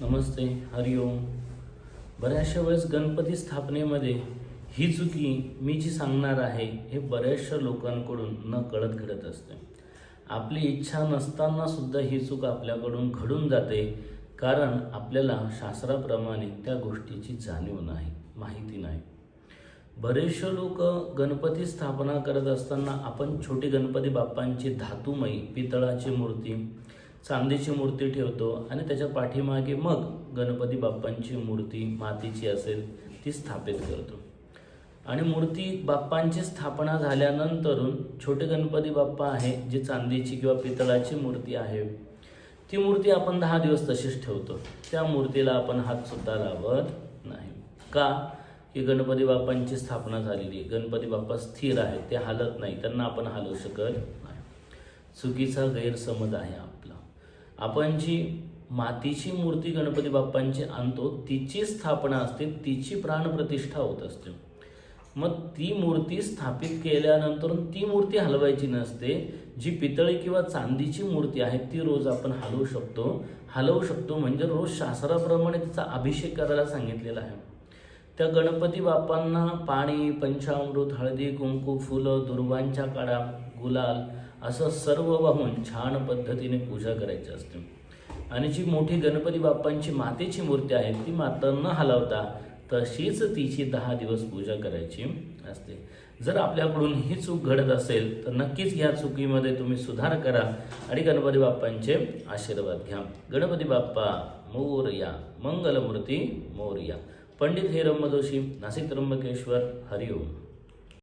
नमस्ते हरिओम बऱ्याचशा वेळेस गणपती स्थापनेमध्ये ही चुकी मी जी सांगणार आहे हे बऱ्याचशा लोकांकडून न कळत घडत असते. आपली इच्छा नसताना सुद्धा ही चूक आपल्याकडून घडून जाते कारण आपल्याला शास्त्राप्रमाणे त्या गोष्टीची जाणीव नाही माहिती नाही. बरेचसे लोक गणपती स्थापना करत असताना आपण छोटी गणपती बाप्पांची धातुमयी पितळाची मूर्ती चांदीची मूर्ती ठेवतो आणि त्याच्या पाठीमागे मग गणपती बाप्पांची मूर्ती मातीची असेल ती स्थापित करतो. आणि मूर्ती बाप्पांची स्थापना झाल्यानंतरून छोटे गणपती बाप्पा आहे जी चांदीची किंवा पितळाची मूर्ती आहे. ती मूर्ती आपण दहा दिवस तशीच ठेवतो. त्या मूर्तीला आपण हातसुद्धा लावत नाही. का? की गणपती बाप्पांची स्थापना झालेली गणपती बाप्पा स्थिर आहेत. ते हालत नाही. त्यांना आपण हलवू शकत नाही. चुकीचा गैरसमज आहे आपला. आपण जी मातीची मूर्ती गणपती बाप्पांची आणतो तिची स्थापना असते तिची प्राणप्रतिष्ठा होत असते. मग ती मूर्ती स्थापित केल्यानंतर ती मूर्ती हलवायची नसते. जी पितळी किंवा चांदीची मूर्ती आहे ती रोज आपण हलवू शकतो. हलवू शकतो म्हणजे रोज शास्त्राप्रमाणे तिचा अभिषेक करायला सांगितलेला आहे. त्या गणपती बाप्पांना पाणी पंचामृत हळदी कुंकू फुलं दुर्वांच्या काळा गुलाल असं सर्व वाहून छान पद्धतीने पूजा करायची असते. आणि जी मोठी गणपती बाप्पांची मातेची मूर्ती आहे ती मात्र न हलवता तशीच तिची दहा दिवस पूजा करायची असते. जर आपल्याकडून ही चूक घडत असेल तर नक्कीच या चुकीमध्ये तुम्ही सुधार करा आणि गणपती बाप्पांचे आशीर्वाद घ्या. गणपती बाप्पा मोरया मंगलमूर्ती मोरया. पंडित हेरंब जोशी नाशिक त्र्यंबकेश्वर हरिओम.